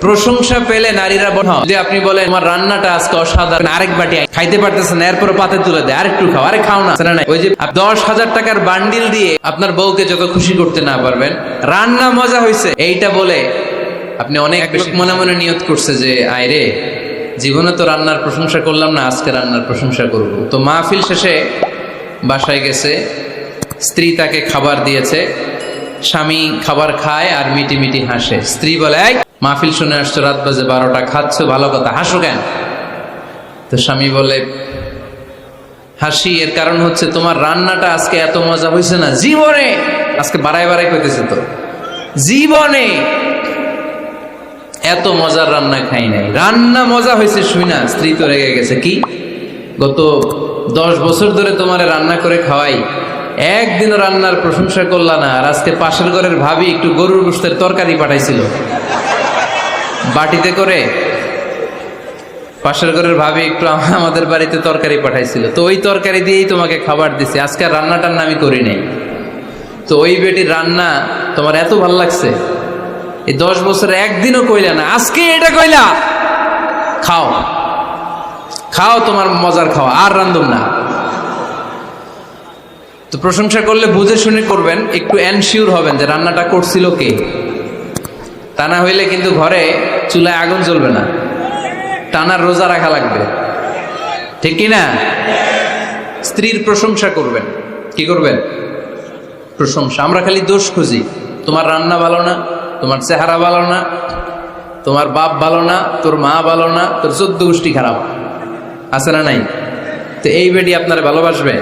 প্রশংসা পেলে নারীরা বলে যে আপনি বলেন আমার রান্নাটা আজকে অসাধারণ। আরেক বাটি খাইতে পারতেছেন এরপর পাতে তুলে দেয়। আরেকটু খাও আরে খাও না। না, ওই যে দশ হাজার টাকার বান্ডিল দিয়ে আপনার বউকে যত খুশি করতে না পারবেন রান্না মজা হয়েছে এইটা বলে আপনি অনেক মনে মনে নিয়ত করছে যে আয় রে জীবনে তো রান্নার প্রশংসা করলাম না আজকে রান্নার প্রশংসা করব। তো মাহফিল শেষে বাসায় গেছে স্ত্রী তাকে খাবার দিয়েছে স্বামী খাবার খায় আর মিটি মিটি হাসে। স্ত্রী বলে "এই, মাহফিল শুনে আসছো, রাত বাজে বারোটা, খাচ্ছ, ভালো কথা, হাসো কেন? তো স্বামী বলে, হাসি, এর কারণ হচ্ছে তোমার রান্নাটা আজকে এত মজা হয়েছে না? জীবনে! আজকে বাড়াই বাড়াই করতেছে তো। জীবনে এত মজার রান্না খাই নাই। রান্না মজা হয়েছে শুই না, স্ত্রী তো রেগে গেছে। কি? গত দশ বছর ধরে তোমার রান্না করে খাওয়াই। একদিন রান্নার প্রশংসা করলা না, আর আজকে পাশের ঘরের ভাবি একটু গরুর গোস্তের তরকারি পাঠাইছিল। বাটিতে করে, পাশের ঘরের ভাবি একটু আমাদের বাড়িতে তরকারি পাঠাইছিল। তো ওই তরকারি দিয়েই তোমাকে খাবার দিছি। আজকে রান্না টান্না আমি করি নাই। তো ওই বেটির রান্না তোমার এত ভালো লাগছে। এই দশ বছরে একদিনও কইলা না, আজকে এটা কইলা। খাও। খাও তোমার মজার খাওয়া, আর রান্ধুম না। তো প্রশংসা করলে বুঝে শুনে করবেন, একটু এনশিওর হবেন যে রান্নাটা করছিল কে। তা না হইলে কিন্তু ঘরে চুলায় আগুন জ্বলবে না। টানার রোজা রাখা লাগবে। ঠিক কি না স্ত্রীর প্রশংসা করবেন। কি করবেন? প্রশংসা। আমরা খালি দোষ খুঁজি। তোমার রান্না ভালো না, তোমার চেহারা ভালো না, তোমার বাপ ভালো না, তোর মা ভালো না, তোর চোদ্দ গোষ্ঠী খারাপ। আছে না নাই? তো এই বেটি আপনার ভালোবাসবে।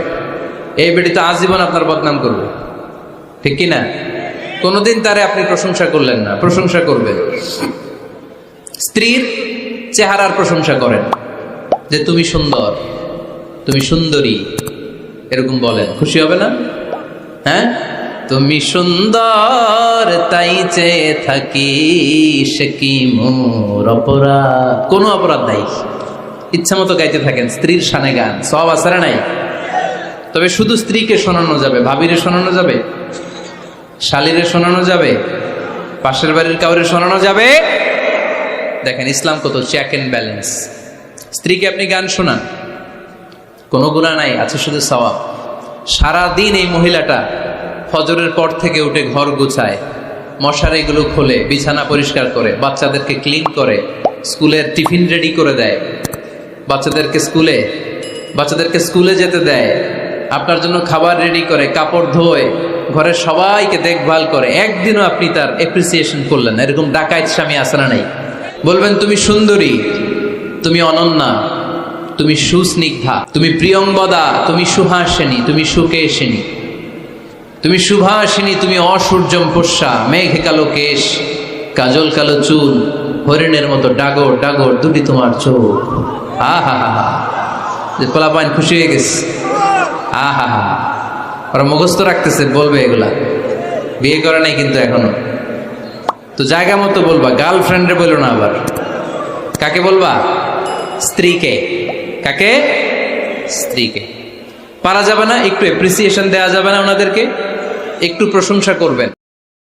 এই বেটি তো আজীবন আপনার বদনাম করবে। ঠিক কি না কোনোদিন তারে আপনি প্রশংসা করলেন না, প্রশংসা করবেন। স্ত্রীর চেহারার প্রশংসা করেন, যে তুমি সুন্দর, তুমি সুন্দরী, এরকম বলেন। খুশি হবে না? হ্যাঁ? তুমি সুন্দর, তাই চেয়ে থাকি সে কি মোর অপরাধ? কোনো অপরাধ নাই। ইচ্ছা মতো গাইতে থাকেন, স্ত্রীর সানে গান। সব আসারে নাই? তবে শুধু স্ত্রীকে শোনানো যাবে, ভাবিরে শোনানো যাবে? শালিরে শোনানো যাবে? পাশের বাড়ির কাউরে শোনানো যাবে? দেখেন, ইসলাম কত? চেক এন্ড ব্যালেন্স স্ত্রীকে আপনি গান শোনান। কোনো গুণা নাই, আছে শুধু সওয়াব। সারাদিন এই মহিলাটা ফজরের পর থেকে উঠে ঘর গুছায় মশারিগুলো খোলে, বিছানা পরিষ্কার করে, বাচ্চাদেরকে ক্লিন করে, স্কুলের টিফিন রেডি করে দেয়। বাচ্চাদেরকে স্কুলে বাচ্চাদেরকে স্কুলে যেতে দেয়। আপনার জন্য খাবার রেডি করে, কাপড় ধোয় ঘরের সবাইকে দেখভাল করে। একদিনও আপনি তার এপ্রিসিয়েশন করলেন। এরকম ডাকাইত স্বামী আসে না নাই? বলবেন, তুমি সুন্দরী, তুমি অনন্যা, তুমি সুস্নিগ্ধা, তুমি প্রিয়ঙ্গদা তুমি সুহাসিনী, তুমি সুকেশিনী, তুমি সুভাষিনী তুমি অসূর্যম পোষা মেঘে কালো কেশ, কাজল কালো চুল, হরিণের মতো ডাগর ডাগর, দুটি তোমার চোখ। আহা হা হা যে পোলাপাইন খুশি হয়ে গেছে। আহা হা ওরা মুখস্থ রাখতেছে, বলবে এগুলা। বিয়ে করে নাই কিন্তু এখনও। তো জায়গা মতো বলবা গার্লফ্রেন্ডে বলো না আবার। কাকে বলবা? স্ত্রীকে। কাকে? স্ত্রীকে। পারা যাবে না, একটু অ্যাপ্রিসিয়েশন দেওয়া যাবে না ওনাদেরকে। একটু প্রশংসা করবেন।